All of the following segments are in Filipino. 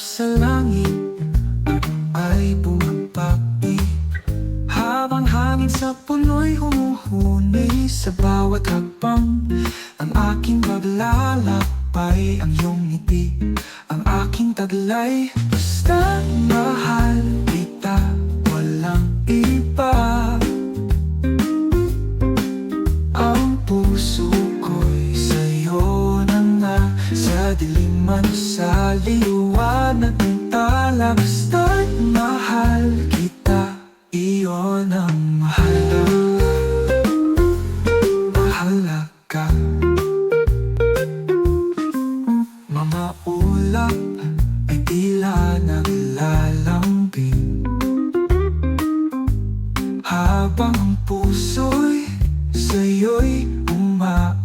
sa langit ay bumabati. Habang hangin sa puno'y humuhuni Sa bawat hakbang Ang aking paglalakbay Ang iyong ngiti Ang aking taglay Basta mahal kita Walang iba. Ang puso ko'y sa'yo na nga Sa dilim man sa liwanag ng tala Basta't mahal kita. Iyon ang mahalaga. Mahalaga. Mga ulap ay tila naglalambing. Habang ang puso'y sa'yo'y umaawi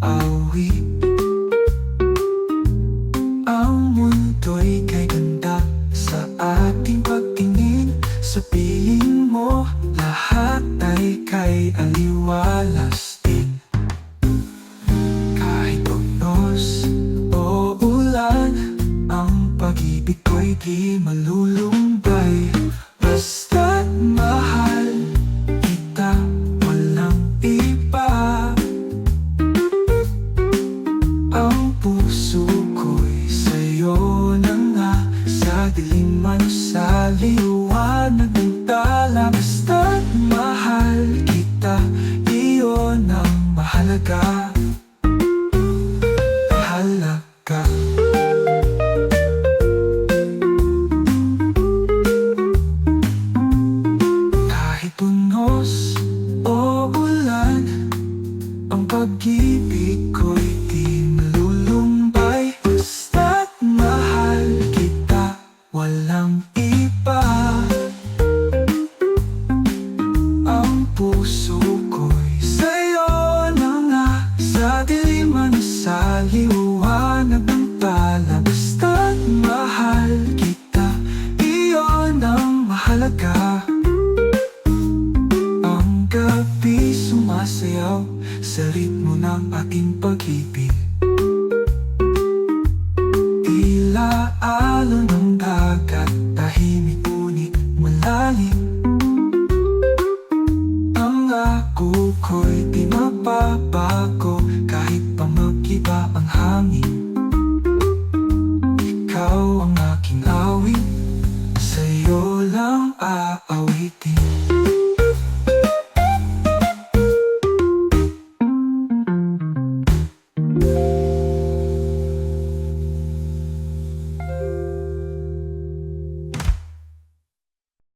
di malulumbay Basta't mahal. Kita walang iba. Ang puso ko'y sa'yo na nga. Sa dilim man sa liwanag ng tala Basta't pag-ibig ko'y di malulumbay Basta't mahal kita, walang iba. Ang puso ko'y sa'yo na nga Sa dilim man o sa liwanag ng tala Basta't mahal kita, iyon ang mahalaga sa ritmo ng aking pag-ibig